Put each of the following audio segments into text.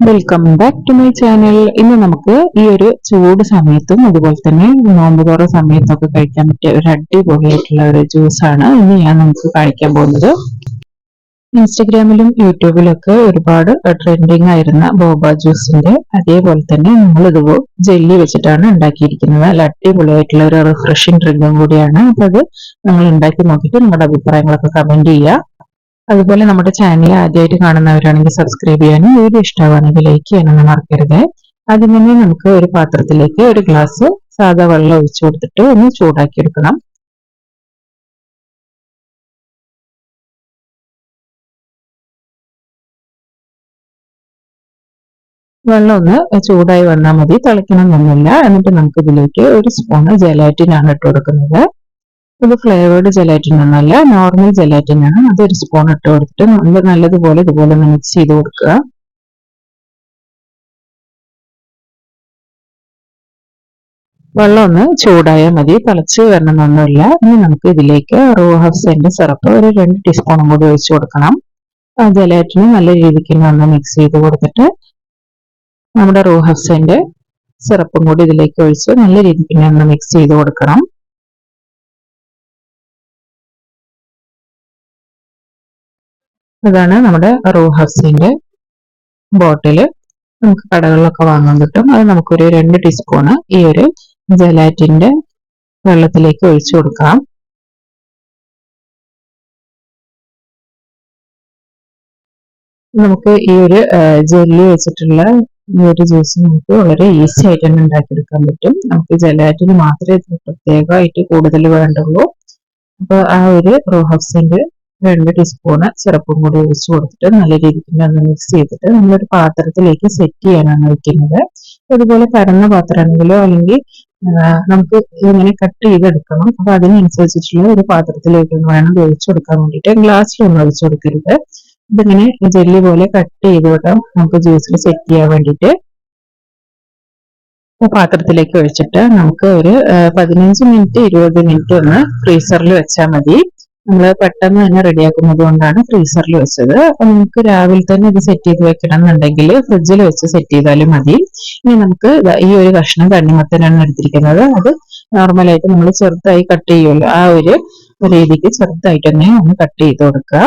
Welcome back to my channel ഇന്ന് നമുക്ക് ഈ ഒരു ചൂട് സമയത്തും അതുപോലെ തന്നെ നോമ്പ് തുറ സമയത്തൊക്കെ കഴിക്കാൻ പറ്റിയ ഒരു അടിപൊളിയായിട്ടുള്ള ഒരു ജ്യൂസാണ് ഇന്ന് ഞാൻ നമുക്ക് കാണിക്കാൻ പോകുന്നത്. ഇൻസ്റ്റഗ്രാമിലും യൂട്യൂബിലും ഒക്കെ ഒരുപാട് ട്രെൻഡിങ് ആയിരുന്ന ബോബ ജ്യൂസിന്റെ അതേപോലെ തന്നെ നമ്മൾ ഇത് ജെല്ലി വെച്ചിട്ടാണ് ഉണ്ടാക്കിയിരിക്കുന്നത്. അല്ല അടിപൊളിയായിട്ടുള്ള ഒരു റിഫ്രഷിങ് ഡ്രിങ്കും കൂടിയാണ്. അപ്പൊ അത് നിങ്ങൾ ഉണ്ടാക്കി നോക്കിയിട്ട് നിങ്ങളുടെ അഭിപ്രായങ്ങളൊക്കെ കമന്റ് ചെയ്യുക. അതുപോലെ നമ്മുടെ ചാനൽ ആദ്യമായിട്ട് കാണുന്നവരാണെങ്കിൽ സബ്സ്ക്രൈബ് ചെയ്യാനും വീഡിയോ ഇഷ്ടമാണെങ്കിൽ ലൈക്ക് ചെയ്യാനൊന്നും മറക്കരുത്. ആദ്യം തന്നെ നമുക്ക് ഒരു പാത്രത്തിലേക്ക് ഒരു ഗ്ലാസ് സാധാ വെള്ളം ഒഴിച്ചു കൊടുത്തിട്ട് ഒന്ന് ചൂടാക്കി എടുക്കണം. വെള്ളം ഒന്ന് ചൂടായി വന്നാൽ മതി തിളയ്ക്കണമെന്നൊന്നുമില്ല. എന്നിട്ട് നമുക്ക് ഇതിലേക്ക് ഒരു സ്പൂണ് ജലാറ്റിനാണ് ഇട്ട് കൊടുക്കുന്നത്. ഇത് ഫ്ലേവേർഡ് ജലാറ്റിൻ ഒന്നല്ല നോർമൽ ജലാറ്റിൻ ആണ്. അതൊരു സ്പൂൺ ഇട്ട് കൊടുത്തിട്ട് നമ്മൾ നല്ലതുപോലെ ഇതുപോലെ മിക്സ് ചെയ്ത് കൊടുക്കുക. വെള്ളം ഒന്ന് ചൂടായാൽ മതി. തിളച്ച് വരണമെന്നൊന്നുമില്ല. ഇനി നമുക്ക് ഇതിലേക്ക് റോ ഹഫ്സിന്റെ സിറപ്പ് ഒരു രണ്ട് ടീസ്പൂണും കൂടി ഒഴിച്ചു കൊടുക്കണം. ജലാറ്റിന് നല്ല രീതിക്ക് ഒന്ന് മിക്സ് ചെയ്ത് കൊടുത്തിട്ട് നമ്മുടെ റോ ഹഫ്സിന്റെ സിറപ്പും കൂടി ഇതിലേക്ക് ഒഴിച്ച് നല്ല രീതിക്ക് ഒന്ന് മിക്സ് ചെയ്ത് കൊടുക്കണം. ഇതാണ് നമ്മുടെ റോ ഹൗസിന്റെ ബോട്ടിൽ. നമുക്ക് കടകളിലൊക്കെ വാങ്ങാൻ കിട്ടും അത് നമുക്കൊരു രണ്ട് ടീസ്പൂണ് ഈ ഒരു ജലാറ്റിന്റെ വെള്ളത്തിലേക്ക് ഒഴിച്ചു കൊടുക്കാം. നമുക്ക് ഈ ഒരു ജെല്ലി വെച്ചിട്ടുള്ള ഈ ഒരു ജ്യൂസ് നമുക്ക് വളരെ ഈസി ആയിട്ട് തന്നെ ഉണ്ടാക്കിയെടുക്കാൻ പറ്റും. നമുക്ക് ജലാറ്റിന് മാത്രമേ പ്രത്യേകമായിട്ട് കൂടുതൽ വേണ്ടുള്ളൂ. അപ്പോൾ ആ ഒരു റോ ഹൗസിന്റെ രണ്ട് ടീസ്പൂൺ സിറപ്പും കൂടി ഒഴിച്ചു കൊടുത്തിട്ട് നല്ല രീതിക്ക് ഒന്ന് മിക്സ് ചെയ്തിട്ട് നമ്മളൊരു പാത്രത്തിലേക്ക് സെറ്റ് ചെയ്യാനാണ് വെക്കുന്നത്. അതുപോലെ പരന്ന പാത്രമാണെങ്കിലോ അല്ലെങ്കിൽ നമുക്ക് ഇങ്ങനെ കട്ട് ചെയ്തെടുക്കണം. അപ്പൊ അതിനനുസരിച്ചിട്ടുള്ള ഒരു പാത്രത്തിലേക്ക് വേണം ഒഴിച്ചു കൊടുക്കാൻ വേണ്ടിയിട്ട് ഗ്ലാസ്സിലൊന്നും ഒഴിച്ചു കൊടുക്കരുത്. ഇതിങ്ങനെ ജെല്ലി പോലെ കട്ട് ചെയ്ത് വിടാം. നമുക്ക് ജ്യൂസിൽ സെറ്റ് ചെയ്യാൻ വേണ്ടിയിട്ട്. പാത്രത്തിലേക്ക് ഒഴിച്ചിട്ട് നമുക്ക് ഒരു പതിനഞ്ച് മിനിറ്റ് ഇരുപത് മിനിറ്റ് ഒന്ന് ഫ്രീസറിൽ വെച്ചാൽ മതി. നമ്മൾ പെട്ടെന്ന് തന്നെ റെഡിയാക്കുന്നത് കൊണ്ടാണ് ഫ്രീസറിൽ വെച്ചത്. അപ്പൊ നമുക്ക് രാവിലെ തന്നെ ഇത് സെറ്റ് ചെയ്ത് വെക്കണം എന്നുണ്ടെങ്കിൽ ഫ്രിഡ്ജിൽ വെച്ച് സെറ്റ് ചെയ്താലും മതി. ഇനി നമുക്ക് ഈ ഒരു കഷ്ണം തണ്ണിമത്തനാണ് എടുത്തിരിക്കുന്നത്. അത് നോർമലായിട്ട് നമ്മൾ ചെറുതായി കട്ട് ചെയ്യുമല്ലോ. ആ ഒരു രീതിക്ക് ചെറുതായിട്ട് തന്നെ ഒന്ന് കട്ട് ചെയ്ത് കൊടുക്കുക.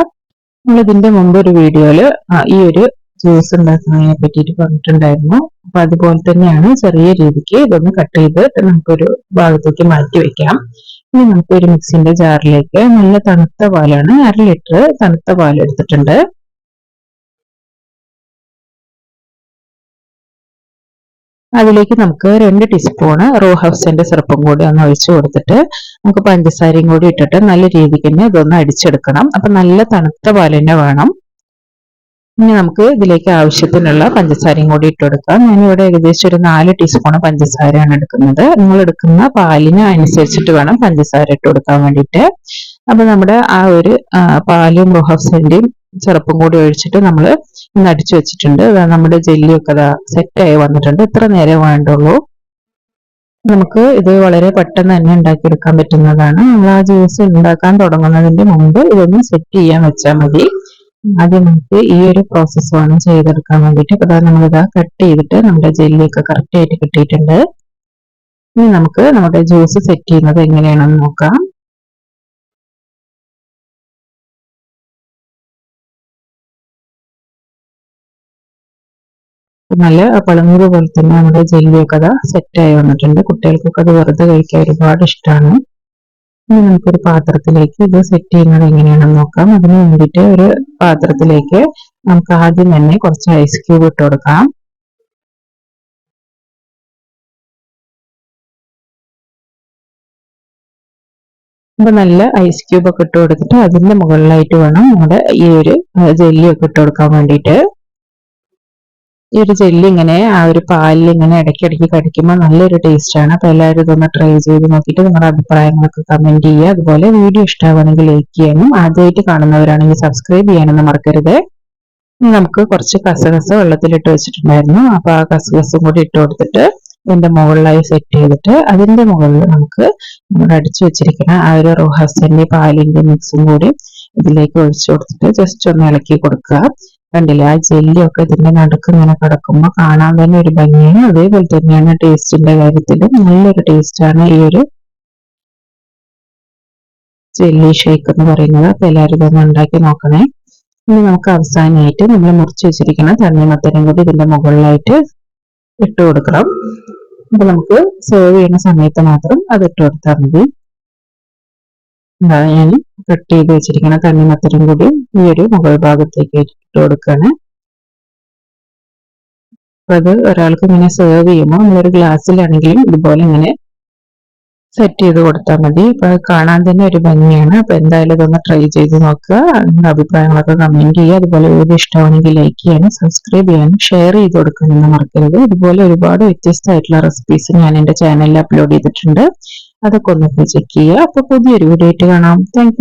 നമ്മൾ ഇതിന്റെ മുമ്പ് ഒരു വീഡിയോയിൽ ഈ ഒരു ജ്യൂസ് ഉണ്ടാക്കുന്നതിനെ പറ്റിയിട്ട് പറഞ്ഞിട്ടുണ്ടായിരുന്നു. അപ്പൊ അതുപോലെ തന്നെയാണ് ചെറിയ രീതിക്ക് ഇതൊന്ന് കട്ട് ചെയ്ത് നമുക്കൊരു ഭാഗത്തേക്ക് മാറ്റി വെക്കാം. ഇനി നമുക്ക് ഒരു മിക്സിന്റെ ജാറിലേക്ക് നല്ല തണുത്ത പാലാണ് അര ലിറ്റർ തണുത്ത പാൽ എടുത്തിട്ടുണ്ട്. അതിലേക്ക് നമുക്ക് രണ്ട് ടീസ്പൂണ് റോ ഹൗസിന്റെ സിറപ്പും കൂടി ഒന്ന് ഒഴിച്ചു കൊടുത്തിട്ട് നമുക്ക് പഞ്ചസാരയും കൂടി ഇട്ടിട്ട് നല്ല രീതിക്ക് തന്നെ ഇതൊന്ന് അടിച്ചെടുക്കണം. അപ്പൊ നല്ല തണുത്ത പാൽ തന്നെ വേണം. ഇനി നമുക്ക് ഇതിലേക്ക് ആവശ്യത്തിനുള്ള പഞ്ചസാരയും കൂടി ഇട്ട് ഞാനിവിടെ ഏകദേശം ഒരു നാല് ടീസ്പൂൺ പഞ്ചസാരയാണ് എടുക്കുന്നത്. നിങ്ങൾ എടുക്കുന്ന പാലിന് അനുസരിച്ചിട്ട് വേണം പഞ്ചസാര ഇട്ട് കൊടുക്കാൻ വേണ്ടിയിട്ട്. അപ്പൊ നമ്മുടെ ആ ഒരു പാലും റോഹഫ്സിന്റെയും ചെറുപ്പും കൂടി ഒഴിച്ചിട്ട് നമ്മൾ ഇന്ന് അടിച്ചു വെച്ചിട്ടുണ്ട്. നമ്മുടെ ജെല്ലിയൊക്കെ അതാ സെറ്റായി വന്നിട്ടുണ്ട്. ഇത്ര നേരം വേണ്ടുള്ളൂ. നമുക്ക് ഇത് വളരെ പെട്ടെന്ന് തന്നെ ഉണ്ടാക്കിയെടുക്കാൻ പറ്റുന്നതാണ്. നമ്മൾ ആ ജ്യൂസ് ഉണ്ടാക്കാൻ തുടങ്ങുന്നതിന്റെ മുമ്പ് ഇതൊന്ന് സെറ്റ് ചെയ്യാൻ വെച്ചാൽ മതി. ആദ്യം നമുക്ക് ഈ ഒരു പ്രോസസ്സ് വേണം ചെയ്തെടുക്കാൻ വേണ്ടിയിട്ട് അപ്പൊ നമ്മളിതാ കട്ട് ചെയ്തിട്ട് നമ്മുടെ ജെല്ലിയൊക്കെ കറക്റ്റ് ആയിട്ട് കിട്ടിയിട്ടുണ്ട്. ഇനി നമുക്ക് നമ്മുടെ ജ്യൂസ് സെറ്റ് ചെയ്യുന്നത് എങ്ങനെയാണെന്ന് നോക്കാം. നല്ല പളങ്ങൂറ് പോലെ തന്നെ നമ്മുടെ ജെല്ലിയൊക്കെ അതാ സെറ്റായി വന്നിട്ടുണ്ട്. കുട്ടികൾക്കൊക്കെ അത് വെറുതെ കഴിക്കാൻ ഒരുപാട് ഇഷ്ടമാണ് ഇനി നമുക്കൊരു പാത്രത്തിലേക്ക് ഇത് സെറ്റ് ചെയ്യുന്നത് എങ്ങനെയാണെന്ന് നോക്കാം. അതിന് വേണ്ടിയിട്ട് ഒരു പാത്രത്തിലേക്ക് നമുക്ക് ആദ്യം തന്നെ കുറച്ച് ഐസ് ക്യൂബ് ഇട്ട് കൊടുക്കാം. അപ്പൊ നല്ല ഐസ് ക്യൂബ് ഒക്കെ ഇട്ട് കൊടുത്തിട്ട് അതിന്റെ മുകളിലായിട്ട് വേണം നമ്മുടെ ഈ ഒരു ജെല്ലി ഒക്കെ ഇട്ട് കൊടുക്കാൻ വേണ്ടിയിട്ട്. ഈ ഒരു ജെല്ലി ഇങ്ങനെ ആ ഒരു പാലിൽ ഇങ്ങനെ ഇടയ്ക്കിടയ്ക്ക് കടിക്കുമ്പോൾ നല്ലൊരു ടേസ്റ്റാണ്. അപ്പോൾ അപ്പൊ എല്ലാവരും ഇതൊന്ന് ട്രൈ ചെയ്ത് നോക്കിയിട്ട് നിങ്ങളുടെ അഭിപ്രായങ്ങളൊക്കെ കമന്റ് ചെയ്യുക. അതുപോലെ വീഡിയോ ഇഷ്ടമാണെങ്കിൽ ലൈക്ക് ചെയ്യാനും ആദ്യമായിട്ട് കാണുന്നവരാണെങ്കിൽ സബ്സ്ക്രൈബ് ചെയ്യാനൊന്നും മറക്കരുത്. നമുക്ക് കുറച്ച് കസകസ വെള്ളത്തിലിട്ട് വെച്ചിട്ടുണ്ടായിരുന്നു. അപ്പൊ ആ കസകസും കൂടി ഇട്ട് കൊടുത്തിട്ട് ഇതിന്റെ മുകളിലായി സെറ്റ് ചെയ്തിട്ട് അതിന്റെ മുകളിൽ നമുക്ക് നമ്മൾ അടിച്ചു വെച്ചിരിക്കുന്ന ആ ഒരു റോഹാസിന്റെ പാലിന്റെ മിക്സും കൂടി ഇതിലേക്ക് ഒഴിച്ചു കൊടുത്തിട്ട് ജസ്റ്റ് ഒന്ന് ഇളക്കി കൊടുക്കുക. കണ്ടില്ലേ? ആ ജെല്ലിയൊക്കെ ഇതിന്റെ നടുക്ക് ഇങ്ങനെ കിടക്കുമ്പോൾ കാണാൻ തന്നെ ഒരു ഭംഗിയാണ്. അതേപോലെ തന്നെയാണ് ടേസ്റ്റിന്റെ കാര്യത്തിലും നല്ലൊരു ടേസ്റ്റാണ് ഈ ഒരു ജെല്ലി ഷേക്ക് എന്ന് പറയുന്നത്. അപ്പൊ എല്ലാവരും ഇതൊന്ന് ഉണ്ടാക്കി നോക്കണേ. ഇനി നമുക്ക് അവസാനമായിട്ട് നമ്മൾ മുറിച്ച് വെച്ചിരിക്കുന്ന തണ്ണിമത്തനും കൂടി ഇതിന്റെ മുകളിലായിട്ട് ഇട്ട് കൊടുക്കണം. അപ്പൊ നമുക്ക് സെർവ് ചെയ്യുന്ന സമയത്ത് മാത്രം അത് ഇട്ട് കൊടുത്താൽ മതി. ഞാൻ കട്ട് ചെയ്ത് വെച്ചിരിക്കുന്ന തണ്ണിമത്തനും കൂടി ഈ ഒരു മുകൾ ഭാഗത്തേക്ക് ഇട്ട് കൊടുക്കുകയാണ് അത് ഒരാൾക്ക് ഇങ്ങനെ സെർവ് ചെയ്യുമ്പോൾ നമ്മളൊരു ഗ്ലാസ്സിലാണെങ്കിലും ഇതുപോലെ ഇങ്ങനെ സെറ്റ് ചെയ്ത് കൊടുത്താൽ മതി. ഇപ്പൊ കാണാൻ തന്നെ ഒരു ഭംഗിയാണ്. അപ്പൊ എന്തായാലും ഇതൊന്ന് ട്രൈ ചെയ്ത് നോക്കുക. നിങ്ങളുടെ അഭിപ്രായങ്ങളൊക്കെ കമന്റ് ചെയ്യുക. അതുപോലെ വീഡിയോ ഇഷ്ടമാണെങ്കിൽ ലൈക്ക് ചെയ്യാനും സബ്സ്ക്രൈബ് ചെയ്യാനും ഷെയർ ചെയ്ത് കൊടുക്കാനൊന്നും മറക്കരുത്. ഇതുപോലെ ഒരുപാട് വ്യത്യസ്തമായിട്ടുള്ള റെസിപ്പീസ് ഞാൻ എന്റെ ചാനലിൽ അപ്ലോഡ് ചെയ്തിട്ടുണ്ട്. അതൊക്കെ ഒന്ന് ചെക്ക് ചെയ്യുക. അപ്പൊ പുതിയൊരു വീഡിയോ ആയിട്ട് കാണാം. താങ്ക്